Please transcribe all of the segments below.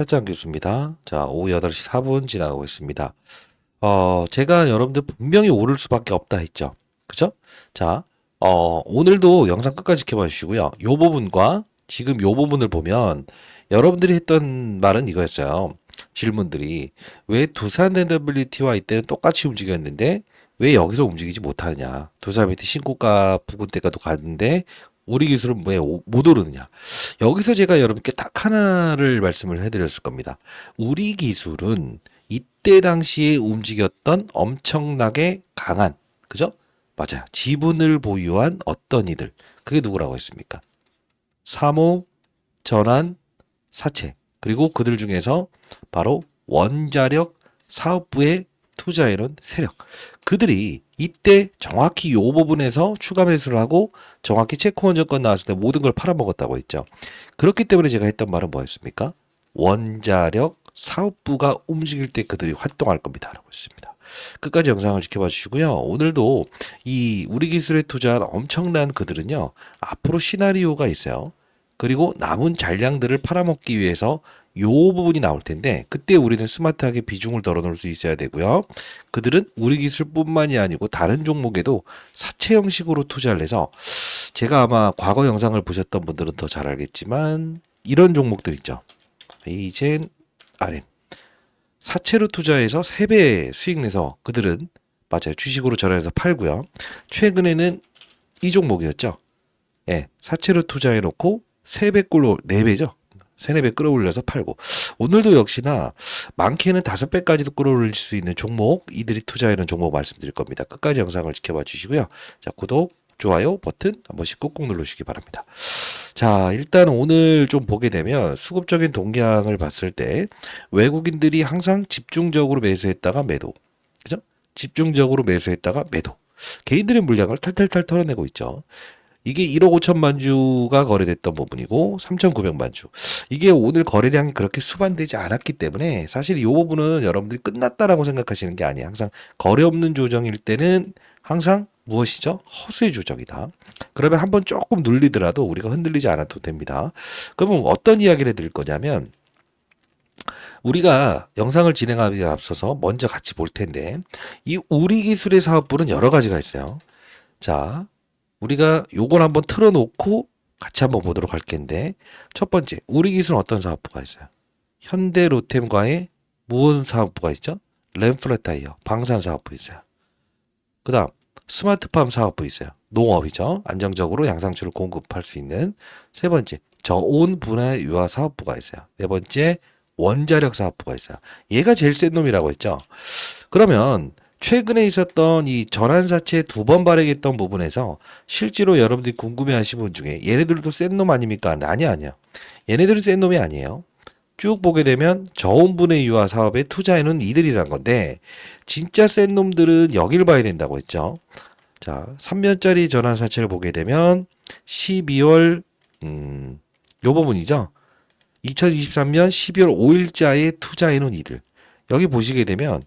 타짱 교수입니다. 자, 오후 8시 4분 지나가고 있습니다. 어, 제가 여러분들 분명히 오를 수밖에 없다 했죠. 그죠? 자, 어, 오늘도 영상 끝까지 지켜봐 주시고요. 요 부분과 지금 요 부분을 보면 여러분들이 했던 말은 이거였어요. 질문들이 왜 두산 NWT와 이때는 똑같이 움직였는데 왜 여기서 움직이지 못하느냐. 두산 베티 신고가 부근 때가도 갔는데 우리 기술은 왜 못 오르느냐. 여기서 제가 여러분께 딱 하나를 말씀을 해드렸을 겁니다. 우리 기술은 이때 당시에 움직였던 엄청나게 강한, 그죠? 맞아요. 지분을 보유한 어떤 이들. 그게 누구라고 했습니까? 사모, 전환, 사채. 그리고 그들 중에서 바로 원자력 사업부에 투자해놓은 세력. 그들이 이때 정확히 요 부분에서 추가 매수를 하고 정확히 체크 원전권 나왔을 때 모든 걸 팔아먹었다고 했죠. 그렇기 때문에 제가 했던 말은 뭐였습니까? 원자력 사업부가 움직일 때 그들이 활동할 겁니다. 라고 했습니다. 끝까지 영상을 지켜봐 주시고요. 오늘도 이 우리 기술에 투자한 엄청난 그들은요. 앞으로 시나리오가 있어요. 그리고 남은 잔량들을 팔아먹기 위해서 요 부분이 나올 텐데 그때 우리는 스마트하게 비중을 덜어놓을 수 있어야 되고요. 그들은 우리 기술뿐만이 아니고 다른 종목에도 사채 형식으로 투자를 해서 제가 아마 과거 영상을 보셨던 분들은 더 잘 알겠지만 이런 종목들 있죠. 이젠 RM 사채로 투자해서 3배 수익 내서 그들은 맞아요 주식으로 전환해서 팔고요. 최근에는 이 종목이었죠. 예, 사채로 투자해 놓고 3배꼴로 4배죠. 3, 4배 끌어올려서 팔고 오늘도 역시나 많게는 5배까지도 끌어올릴 수 있는 종목 이들이 투자하는 종목 말씀드릴 겁니다. 끝까지 영상을 지켜봐 주시고요. 자, 구독, 좋아요 버튼 한 번씩 꾹꾹 누르시기 바랍니다. 자, 일단 오늘 좀 보게 되면 수급적인 동향을 봤을 때 외국인들이 항상 집중적으로 매수했다가 매도. 그죠? 집중적으로 매수했다가 매도. 개인들의 물량을 탈탈탈 털어내고 있죠. 이게 1억 5천만 주가 거래됐던 부분이고 3,900만 주. 이게 오늘 거래량이 그렇게 수반되지 않았기 때문에 사실 이 부분은 여러분들이 끝났다라고 생각하시는 게 아니에요. 항상 거래 없는 조정일 때는 항상 무엇이죠? 허수의 조정이다. 그러면 한번 조금 눌리더라도 우리가 흔들리지 않아도 됩니다. 그러면 어떤 이야기를 해드릴 거냐면 우리가 영상을 진행하기 앞서서 먼저 같이 볼 텐데 이 우리 기술의 사업부는 여러 가지가 있어요. 자, 우리가 요걸 한번 틀어놓고 같이 한번 보도록 할 텐데 첫 번째 우리 기술은 어떤 사업부가 있어요? 현대 로템과의 무언 사업부가 있죠? 램플레타이어 방산 사업부 있어요. 그 다음 스마트팜 사업부 있어요. 농업이죠. 안정적으로 양상추를 공급할 수 있는 세 번째 저온 분해 유화 사업부가 있어요. 네 번째 원자력 사업부가 있어요. 얘가 제일 센 놈이라고 했죠. 그러면 최근에 있었던 이 전환사채 두 번 발행했던 부분에서 실제로 여러분들이 궁금해하신 분 중에 얘네들도 센 놈 아닙니까? 아니 아니야. 얘네들은 센 놈이 아니에요. 쭉 보게 되면 저온분해 유화 사업에 투자해놓은 이들이란 건데 진짜 센 놈들은 여기를 봐야 된다고 했죠. 자, 3년짜리 전환사채를 보게 되면 12월 음, 요 부분이죠. 2023년 12월 5일자에 투자해놓은 이들. 여기 보시게 되면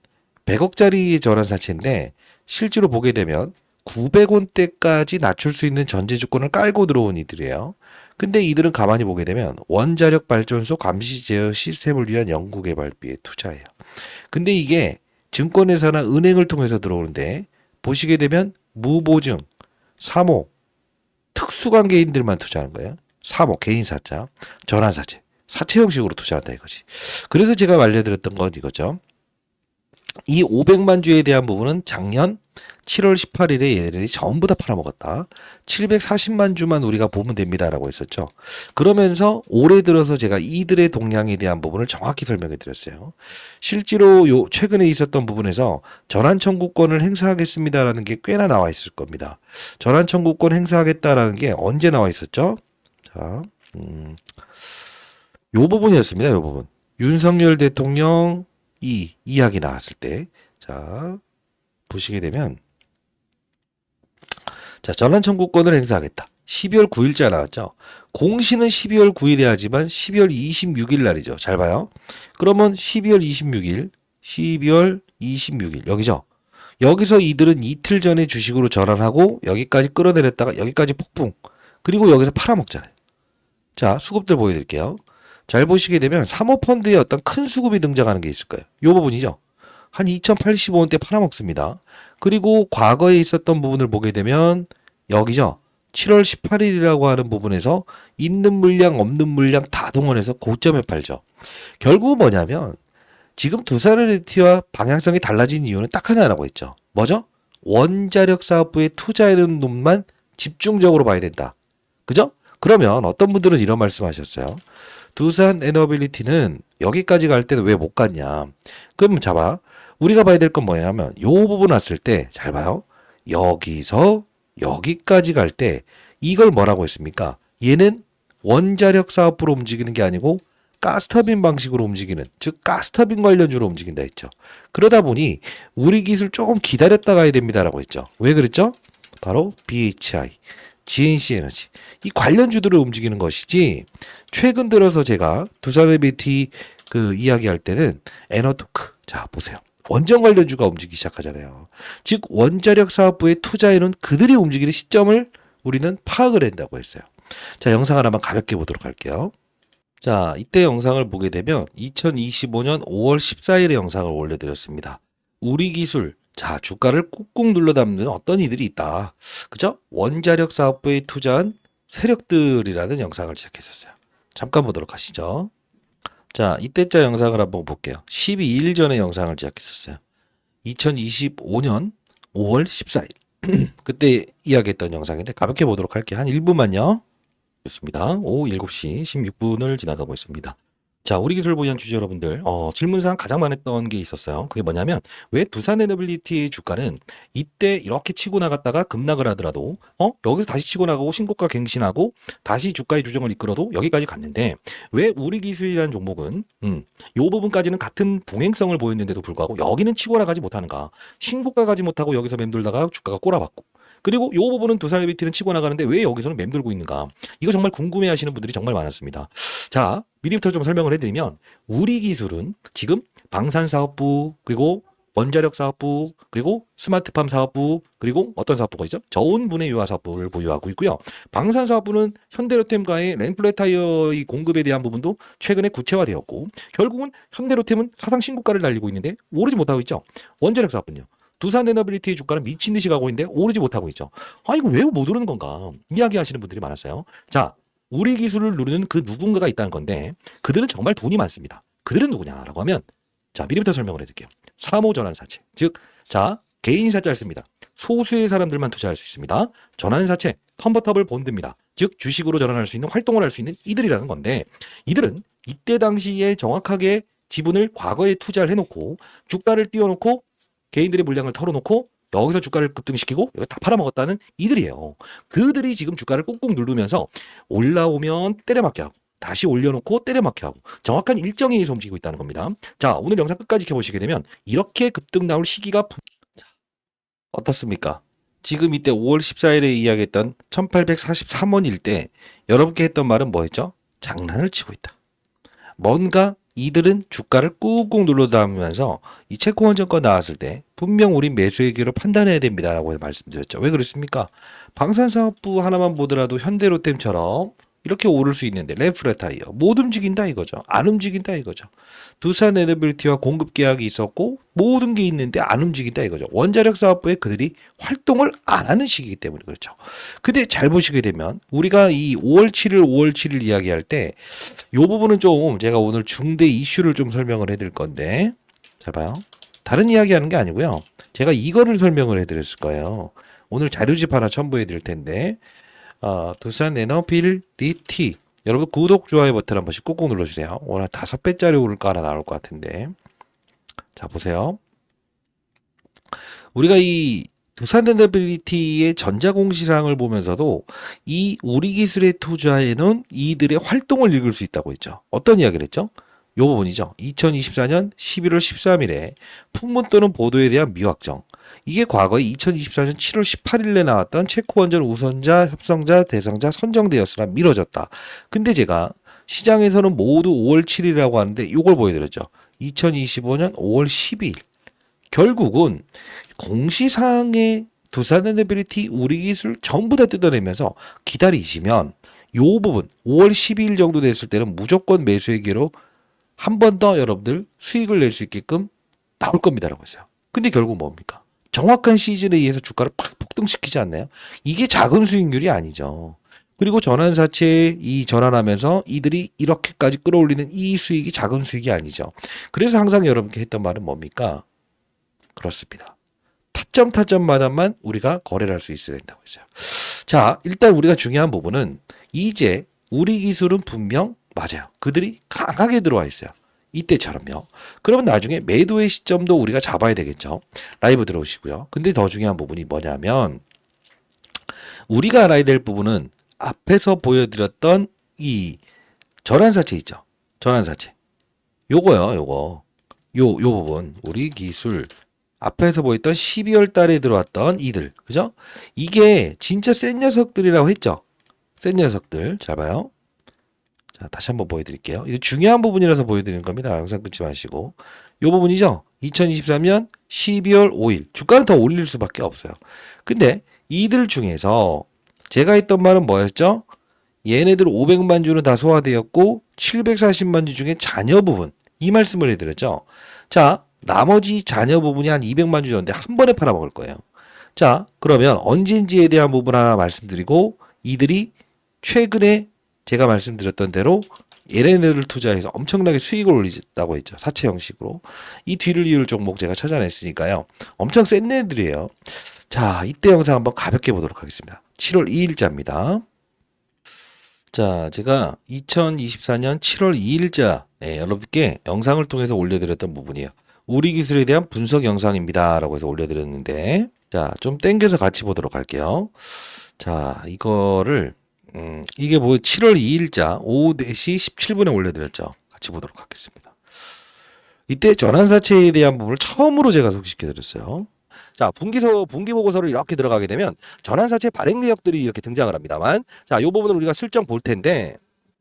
100억짜리 전환 사채인데 실제로 보게 되면 900원대까지 낮출 수 있는 전제 조건을 깔고 들어온 이들이에요. 근데 이들은 가만히 보게 되면 원자력 발전소 감시 제어 시스템을 위한 연구 개발비에 투자해요. 근데 이게 증권회사나 은행을 통해서 들어오는데 보시게 되면 무보증, 사모, 특수관계인들만 투자하는 거예요. 사모, 개인 사자, 전환 사채, 사채 형식으로 투자한다 이거지. 그래서 제가 알려드렸던 건 이거죠. 이 500만 주에 대한 부분은 작년 7월 18일에 얘네들이 전부 다 팔아먹었다. 740만 주만 우리가 보면 됩니다라고 했었죠. 그러면서 올해 들어서 제가 이들의 동향에 대한 부분을 정확히 설명해 드렸어요. 실제로 요 최근에 있었던 부분에서 전환 청구권을 행사하겠습니다라는 게 꽤나 나와 있을 겁니다. 전환 청구권 행사하겠다라는 게 언제 나와 있었죠? 자, 음, 요 부분이었습니다. 요 부분. 윤석열 대통령 이 이야기 나왔을 때, 자, 보시게 되면, 자, 전환 청구권을 행사하겠다. 12월 9일자 나왔죠. 공시는 12월 9일에 하지만 12월 26일 날이죠. 잘 봐요. 그러면 12월 26일, 12월 26일 여기죠. 여기서 이들은 이틀 전에 주식으로 전환하고 여기까지 끌어내렸다가 여기까지 폭풍. 그리고 여기서 팔아먹잖아요. 자, 수급들 보여드릴게요. 잘 보시게 되면 사모펀드에 어떤 큰 수급이 등장하는 게 있을 거예요. 이 부분이죠. 한 2085원대 팔아먹습니다. 그리고 과거에 있었던 부분을 보게 되면 여기죠. 7월 18일이라고 하는 부분에서 있는 물량 없는 물량 다 동원해서 고점에 팔죠. 결국 뭐냐면 지금 두산에너지와 방향성이 달라진 이유는 딱 하나라고 했죠. 뭐죠? 원자력 사업부에 투자하는 놈만 집중적으로 봐야 된다. 그죠? 그러면 어떤 분들은 이런 말씀하셨어요. 두산 에너빌리티는 여기까지 갈 때는 왜 못 갔냐? 그럼 잡아. 우리가 봐야 될 건 뭐냐면 요 부분 왔을 때 잘 봐요. 여기서 여기까지 갈 때 이걸 뭐라고 했습니까? 얘는 원자력 사업부로 움직이는 게 아니고 가스터빈 방식으로 움직이는 즉 가스터빈 관련주로 움직인다 했죠. 그러다 보니 우리 기술 조금 기다렸다 가야 됩니다라고 했죠. 왜 그랬죠? 바로 BHI, GNC 에너지 이 관련주들을 움직이는 것이지 최근 들어서 제가 BT 그 이야기할 때는 에너토크 자 보세요. 원전 관련주가 움직이기 시작하잖아요. 즉 원자력 사업부에 투자해놓은 그들이 움직이는 시점을 우리는 파악을 한다고 했어요. 자 영상을 한번 가볍게 보도록 할게요. 자 이때 영상을 보게 되면 2025년 5월 14일에 영상을 올려드렸습니다. 우리 기술 자 주가를 꾹꾹 눌러 담는 어떤 이들이 있다. 그죠? 원자력 사업부에 투자한 세력들이라는 영상을 제작했었어요. 잠깐 보도록 하시죠. 자, 이때자 영상을 한번 볼게요. 12일 전에 영상을 제작했었어요. 2025년 5월 14일. 그때 이야기했던 영상인데 가볍게 보도록 할게요. 한 1분만요. 좋습니다. 오후 7시 16분을 지나가고 있습니다. 자, 우리 기술 보유한 주주 여러분들, 어, 질문상 가장 많았던 게 있었어요. 그게 뭐냐면, 왜 두산 에너빌리티 주가는 이때 이렇게 치고 나갔다가 급락을 하더라도, 어, 여기서 다시 치고 나가고 신고가 갱신하고 다시 주가의 조정을 이끌어도 여기까지 갔는데, 왜 우리 기술이라는 종목은, 음, 요 부분까지는 같은 동행성을 보였는데도 불구하고 여기는 치고 나가지 못하는가? 신고가 가지 못하고 여기서 맴돌다가 주가가 꼬라박고, 그리고 요 부분은 두산 에너빌리티는 치고 나가는데 왜 여기서는 맴돌고 있는가? 이거 정말 궁금해 하시는 분들이 정말 많았습니다. 자, 미리부터 좀 설명을 해드리면 우리 기술은 지금 방산사업부 그리고 원자력 사업부 그리고 스마트팜 사업부 그리고 어떤 사업부가 있죠? 저온 분해 유화 사업부를 보유하고 있고요. 방산 사업부는 현대로템과의 렌플레타이어의 공급에 대한 부분도 최근에 구체화되었고 결국은 현대로템은 사상 신고가를 달리고 있는데 오르지 못하고 있죠. 원자력 사업부는요. 두산 에너빌리티의 주가는 미친 듯이 가고 있는데 오르지 못하고 있죠. 아 이거 왜 못 오르는 건가? 이야기하시는 분들이 많았어요. 자, 우리 기술을 누르는 그 누군가가 있다는 건데 그들은 정말 돈이 많습니다. 그들은 누구냐라고 하면 자 미리부터 설명을 해드릴게요. 사모 전환사채 즉자 개인사자를 씁니다. 소수의 사람들만 투자할 수 있습니다. 전환사채 컨버터블 본드입니다. 즉 주식으로 전환할 수 있는 활동을 할 수 있는 이들이라는 건데 이들은 이때 당시에 정확하게 지분을 과거에 투자를 해놓고 주가를 띄워놓고 개인들의 물량을 털어놓고 여기서 주가를 급등시키고 여기 다 팔아먹었다는 이들이에요. 그들이 지금 주가를 꾹꾹 누르면서 올라오면 때려맞게 하고 다시 올려놓고 때려맞게 하고 정확한 일정에 의해서 움직이고 있다는 겁니다. 자 오늘 영상 끝까지 지켜보시게 되면 이렇게 급등 나올 시기가 부... 자, 어떻습니까? 지금 이때 5월 14일에 이야기했던 1843원일 때 여러분께 했던 말은 뭐였죠? 장난을 치고 있다. 뭔가 이들은 주가를 꾹꾹 눌러다면서 이 체코 원전권 나왔을 때 분명 우리 매수의 기로 판단해야 됩니다라고 말씀드렸죠. 왜 그렇습니까? 방산사업부 하나만 보더라도 현대로템처럼 이렇게 오를 수 있는데 레프레타이어 못 움직인다 이거죠. 안 움직인다 이거죠. 두산 에너빌리티와 공급 계약이 있었고 모든 게 있는데 안 움직인다 이거죠. 원자력 사업부에 그들이 활동을 안 하는 시기이기 때문에 그렇죠. 근데 잘 보시게 되면 우리가 이 5월 7일 5월 7일 이야기할 때이 부분은 좀 제가 오늘 중대 이슈를 좀 설명을 해드릴 건데 잘 봐요. 다른 이야기 하는 게 아니고요. 제가 이거를 설명을 해드렸을 거예요. 오늘 자료집 하나 첨부해 드릴 텐데 어, 두산 에너빌리티 여러분 구독 좋아요 버튼 한 번씩 꾹꾹 눌러주세요. 오늘 다섯 배짜리 오를까 하나 나올 것 같은데 자 보세요. 우리가 이 두산 에너빌리티의 전자공시상을 보면서도 이 우리 기술에 투자해놓은 이들의 활동을 읽을 수 있다고 했죠. 어떤 이야기를 했죠? 요 부분이죠. 2024년 11월 13일에 풍문 또는 보도에 대한 미확정. 이게 과거에 2024년 7월 18일에 나왔던 체코 원전 우선자, 협성자, 대상자 선정되었으나 미뤄졌다. 근데 제가 시장에서는 모두 5월 7일이라고 하는데 이걸 보여드렸죠. 2025년 5월 12일. 결국은 공시상의 두산 에너빌리티 우리 기술 전부 다 뜯어내면서 기다리시면 요 부분 5월 12일 정도 됐을 때는 무조건 매수의 기회로 한 번 더 여러분들 수익을 낼 수 있게끔 나올 겁니다라고 했어요. 근데 결국 뭡니까? 정확한 시즌에 의해서 주가를 팍 폭등시키지 않나요? 이게 작은 수익률이 아니죠. 그리고 전환사채에 이 전환하면서 이들이 이렇게까지 끌어올리는 이 수익이 작은 수익이 아니죠. 그래서 항상 여러분께 했던 말은 뭡니까? 그렇습니다. 타점 타점마다만 우리가 거래를 할 수 있어야 된다고 했어요. 자, 일단 우리가 중요한 부분은 이제 우리 기술은 분명 맞아요. 그들이 강하게 들어와 있어요. 이때처럼요. 그러면 나중에 매도의 시점도 우리가 잡아야 되겠죠. 라이브 들어오시고요. 근데 더 중요한 부분이 뭐냐면 우리가 알아야 될 부분은 앞에서 보여드렸던 이 전환사채 있죠. 전환사채. 요거요, 요거. 요, 요 부분. 우리 기술. 앞에서 보였던 12월 달에 들어왔던 이들. 그죠? 이게 진짜 센 녀석들이라고 했죠. 센 녀석들. 잘 봐요. 자, 다시 한번 보여드릴게요. 이거 중요한 부분이라서 보여드리는 겁니다. 영상 끊지 마시고. 요 부분이죠. 2023년 12월 5일. 주가는 더 올릴 수밖에 없어요. 근데 이들 중에서 제가 했던 말은 뭐였죠? 얘네들 500만 주는 다 소화되었고 740만 주 중에 잔여 부분 이 말씀을 해드렸죠. 자 나머지 잔여 부분이 한 200만 주였는데 한 번에 팔아먹을 거예요. 자 그러면 언제인지에 대한 부분 하나 말씀드리고 이들이 최근에 제가 말씀드렸던 대로 얘네들을 투자해서 엄청나게 수익을 올리겠다고 했죠. 사채 형식으로. 이 뒤를 이을 종목 제가 찾아냈으니까요. 엄청 센 애들이에요. 자, 이때 영상 한번 가볍게 보도록 하겠습니다. 7월 2일자입니다. 자, 제가 2024년 7월 2일자 예, 여러분께 영상을 통해서 올려드렸던 부분이에요. 우리 기술에 대한 분석 영상입니다. 라고 해서 올려드렸는데, 자, 좀 땡겨서 같이 보도록 할게요. 자, 이거를, 음, 이게 뭐 7월 2일자 오후 4시 17분에 올려드렸죠. 같이 보도록 하겠습니다. 이때 전환사채에 대한 부분을 처음으로 제가 소개시켜드렸어요. 자, 분기서 분기 보고서를 이렇게 들어가게 되면 전환사채 발행 내역들이 이렇게 등장을 합니다만, 자, 이 부분을 우리가 슬쩍 볼 텐데,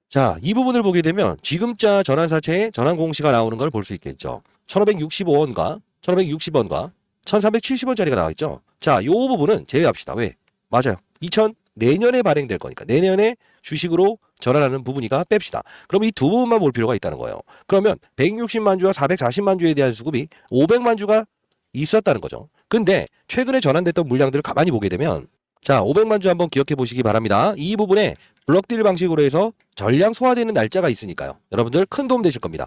자, 이 부분을 보게 되면 지금자 전환사채의 전환 공시가 나오는 걸 볼 수 있겠죠. 1,565원과 1,560원과 1,370원짜리가 나와 있죠. 자, 이 부분은 제외합시다. 왜? 맞아요. 2000 내년에 발행될 거니까 내년에 주식으로 전환하는 부분이가 뺍시다. 그럼 이 두 부분만 볼 필요가 있다는 거예요. 그러면 160만 주와 440만 주에 대한 수급이 500만 주가 있었다는 거죠. 근데 최근에 전환됐던 물량들을 가만히 보게 되면 자 500만 주 한번 기억해 보시기 바랍니다. 이 부분에 블럭딜 방식으로 해서 전량 소화되는 날짜가 있으니까요. 여러분들 큰 도움 되실 겁니다.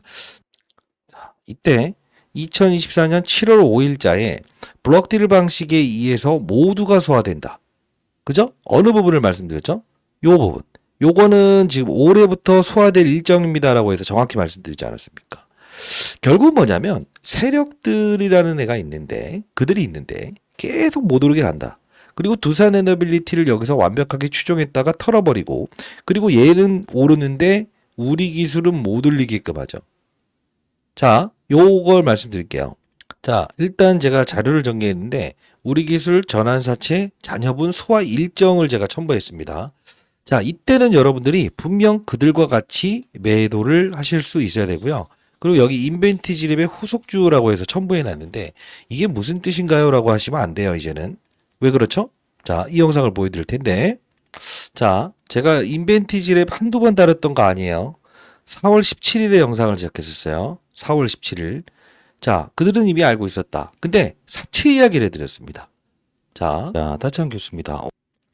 자, 이때 2024년 7월 5일자에 블럭딜 방식에 의해서 모두가 소화된다. 그죠? 어느 부분을 말씀드렸죠? 요 부분. 요거는 지금 올해부터 소화될 일정입니다라고 해서 정확히 말씀드리지 않았습니까? 결국 뭐냐면 세력들이라는 애가 있는데 그들이 있는데 계속 못 오르게 간다. 그리고 두산 에너빌리티를 여기서 완벽하게 추종했다가 털어버리고 그리고 얘는 오르는데 우리 기술은 못 올리게끔 하죠. 자, 요걸 말씀드릴게요. 자, 일단 제가 자료를 정리했는데 우리 기술 전환사채 잔여분 소화 일정을 제가 첨부했습니다. 자, 이때는 여러분들이 분명 그들과 같이 매도를 하실 수 있어야 되고요. 그리고 여기 인벤티지랩의 후속주라고 해서 첨부해 놨는데 이게 무슨 뜻인가요? 라고 하시면 안 돼요, 이제는. 왜 그렇죠? 자, 이 영상을 보여드릴 텐데. 자, 제가 인벤티지랩 한두 번 다뤘던 거 아니에요. 4월 17일에 영상을 제작했었어요. 4월 17일. 자, 그들은 이미 알고 있었다. 근데 사채 이야기를 해드렸습니다. 자, 자, 다찬 교수입니다.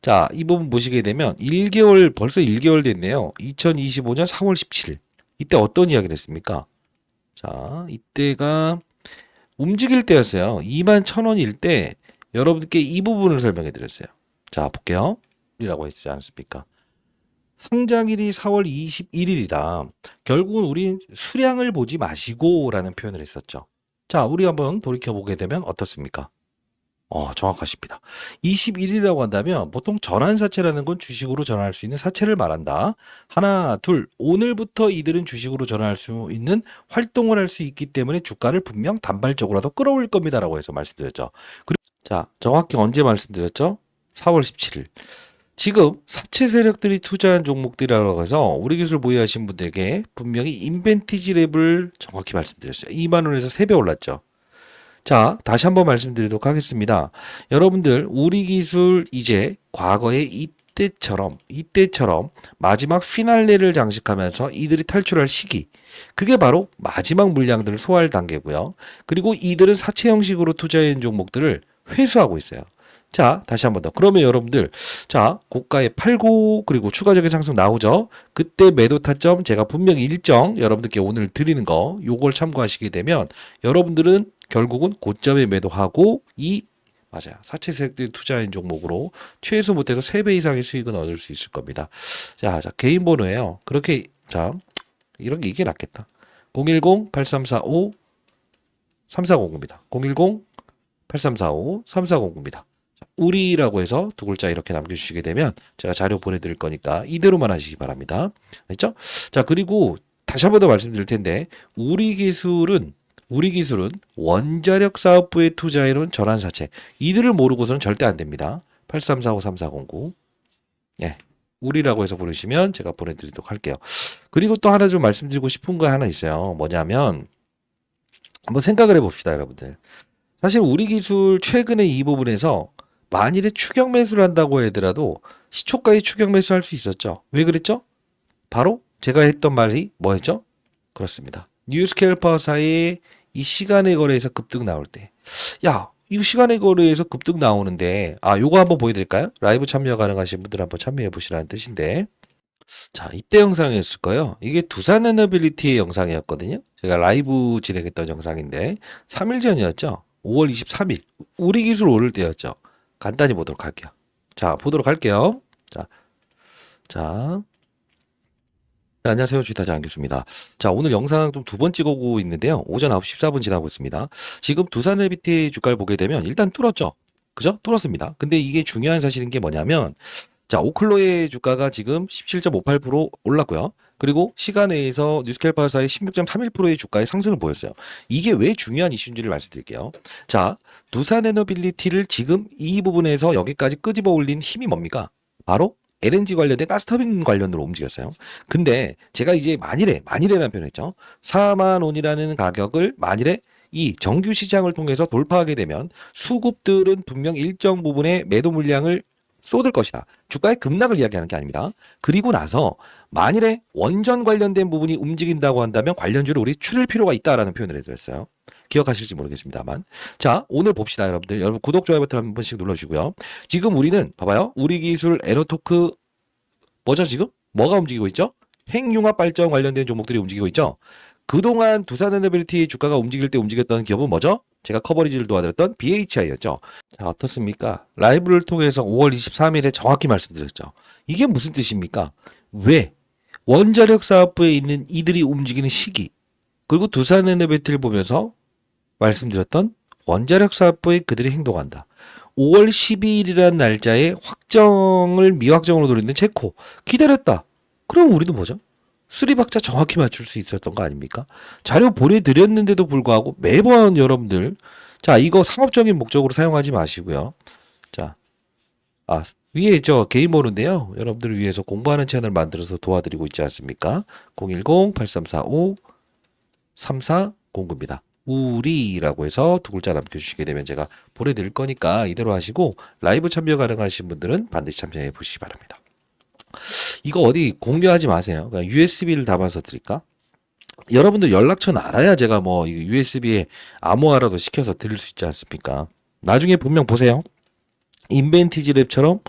자, 이 부분 보시게 되면 1개월, 벌써 1개월 됐네요. 2025년 4월 17일. 이때 어떤 이야기를 했습니까? 자, 이때가 움직일 때였어요. 2만 1000원일 때 여러분께 이 부분을 설명해 드렸어요. 자, 볼게요. 이라고 했지 않습니까? 상장일이 4월 21일이다. 결국은 우린 수량을 보지 마시고라는 표현을 했었죠. 자, 우리 한번 돌이켜 보게 되면 어떻습니까? 어, 정확하십니다. 21이라고 한다면 보통 전환사채라는 건 주식으로 전환할 수 있는 사채를 말한다. 하나, 둘, 오늘부터 이들은 주식으로 전환할 수 있는 활동을 할 수 있기 때문에 주가를 분명 단발적으로라도 끌어올릴 겁니다라고 해서 말씀드렸죠. 자, 정확히 언제 말씀드렸죠? 4월 17일. 지금 사채 세력들이 투자한 종목들이라고 해서 우리 기술 보유하신 분들에게 분명히 인벤티지 랩을 정확히 말씀드렸어요. 2만 원에서 3배 올랐죠. 자, 다시 한번 말씀드리도록 하겠습니다. 여러분들, 우리 기술 이제 과거에 이 이때처럼 이때처럼 마지막 피날레를 장식하면서 이들이 탈출할 시기 그게 바로 마지막 물량들을 소화할 단계고요. 그리고 이들은 사채 형식으로 투자한 종목들을 회수하고 있어요. 자, 다시 한 번 더. 그러면 여러분들, 자, 고가에 팔고, 그리고 추가적인 상승 나오죠? 그때 매도 타점 제가 분명히 일정 여러분들께 오늘 드리는 거, 요걸 참고하시게 되면 여러분들은 결국은 고점에 매도하고 이 맞아요. 사채 세력들이 투자한 종목으로 최소 못해도 3배 이상의 수익은 얻을 수 있을 겁니다. 자, 자, 개인 번호예요. 그렇게, 자, 이런 게 이게 낫겠다. 010-8345 3409입니다. 010-8345-3409입니다. 우리라고 해서 두 글자 이렇게 남겨주시게 되면 제가 자료 보내드릴 거니까 이대로만 하시기 바랍니다. 됐죠? 자, 그리고 다시 한 번 더 말씀드릴 텐데, 우리 기술은 우리 기술은 원자력 사업부에 투자해놓은 전환사채 이들을 모르고서는 절대 안 됩니다. 83453409 예, 우리라고 해서 보내시면 제가 보내드리도록 할게요. 그리고 또 하나 좀 말씀드리고 싶은 거 하나 있어요. 뭐냐면 한번 생각을 해봅시다, 여러분들. 사실 우리 기술 최근에 이 부분에서 만일에 추격 매수를 한다고 하더라도 시초가에 추격 매수할 수 있었죠. 왜 그랬죠? 바로 제가 했던 말이 뭐였죠? 그렇습니다. 뉴스케일 파워사의 이 시간의 거래에서 급등 나올 때, 야, 이거 시간의 거래에서 급등 나오는데, 아, 요거 한번 보여드릴까요? 라이브 참여 가능하신 분들 한번 참여해 보시라는 뜻인데, 자, 이때 영상이었을 거예요. 이게 두산 에너빌리티의 영상이었거든요. 제가 라이브 진행했던 영상인데, 3일 전이었죠. 5월 23일. 우리 기술 오를 때였죠. 간단히 보도록 할게요. 자, 보도록 할게요. 자, 자. 네, 안녕하세요. 주타자 안교수입니다. 자, 오늘 영상 좀 두 번 찍어오고 있는데요. 오전 9시 14분 지나고 있습니다. 지금 두산 엘비티 주가를 보게 되면 일단 뚫었죠. 그죠? 뚫었습니다. 근데 이게 중요한 사실인 게 뭐냐면, 자, 오클로의 주가가 지금 17.58% 올랐고요. 그리고 시간외에서 뉴스캘파사의 16.31%의 주가의 상승을 보였어요. 이게 왜 중요한 이슈인지를 말씀드릴게요. 자, 두산 에너빌리티를 지금 이 부분에서 여기까지 끄집어 올린 힘이 뭡니까? 바로 LNG 관련된 가스터빈 관련으로 움직였어요. 근데 제가 이제 만일에 만일에라는 표현을 했죠. 4만 원이라는 가격을 만일에 이 정규 시장을 통해서 돌파하게 되면 수급들은 분명 일정 부분의 매도 물량을 쏟을 것이다. 주가의 급락을 이야기하는 게 아닙니다. 그리고 나서 만일에 원전 관련된 부분이 움직인다고 한다면 관련주를 우리 추릴 필요가 있다라는 표현을 해드렸어요. 기억하실지 모르겠습니다만. 자, 오늘 봅시다, 여러분들. 여러분 구독, 좋아요 버튼 한 번씩 눌러주시고요. 지금 우리는 봐봐요. 우리 기술 에너토크 뭐죠 지금? 뭐가 움직이고 있죠? 핵융합 발전 관련된 종목들이 움직이고 있죠. 그동안 두산에너빌리티 주가가 움직일 때 움직였던 기업은 뭐죠? 제가 커버리지를 도와드렸던 BHI였죠. 자, 어떻습니까? 라이브를 통해서 5월 23일에 정확히 말씀드렸죠. 이게 무슨 뜻입니까? 왜? 원자력 사업부에 있는 이들이 움직이는 시기, 그리고 두산 에너빌리티를 보면서 말씀드렸던 원자력 사업부에 그들이 행동한다. 5월 12일이라는 날짜에 확정을 미확정으로 노리는 체코 기다렸다. 그럼 우리도 뭐죠? 수리박자 정확히 맞출 수 있었던 거 아닙니까? 자료 보내드렸는데도 불구하고 매번 여러분들 자 이거 상업적인 목적으로 사용하지 마시고요. 자, 아 위에 저 번호인데요. 여러분들을 위해서 공부하는 채널 만들어서 도와드리고 있지 않습니까? 010-8345-3409입니다. 우리라고 해서 두 글자 남겨주시게 되면 제가 보내드릴 거니까 이대로 하시고 라이브 참여 가능하신 분들은 반드시 참여해 보시기 바랍니다. 이거 어디 공유하지 마세요. 그냥 USB를 담아서 드릴까? 여러분들 연락처는 알아야 제가 뭐 USB에 암호화라도 시켜서 드릴 수 있지 않습니까? 나중에 분명 보세요. 인벤티지 랩처럼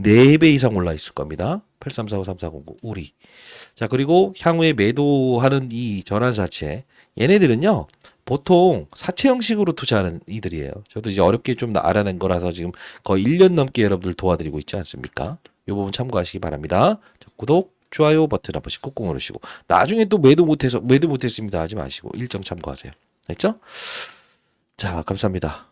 4배 이상 올라 있을 겁니다. 83453409 우리. 자, 그리고 향후에 매도하는 이 전환 사채 얘네들은요. 보통 사채 형식으로 투자하는 이들이에요. 저도 이제 어렵게 좀 알아낸 거라서 지금 거의 1년 넘게 여러분들 도와드리고 있지 않습니까? 이 부분 참고하시기 바랍니다. 자, 구독, 좋아요 버튼 한 번씩 꾹꾹 누르시고 나중에 또 매도 못해서 매도 못했습니다 하지 마시고 일정 참고하세요. 됐죠? 자, 감사합니다.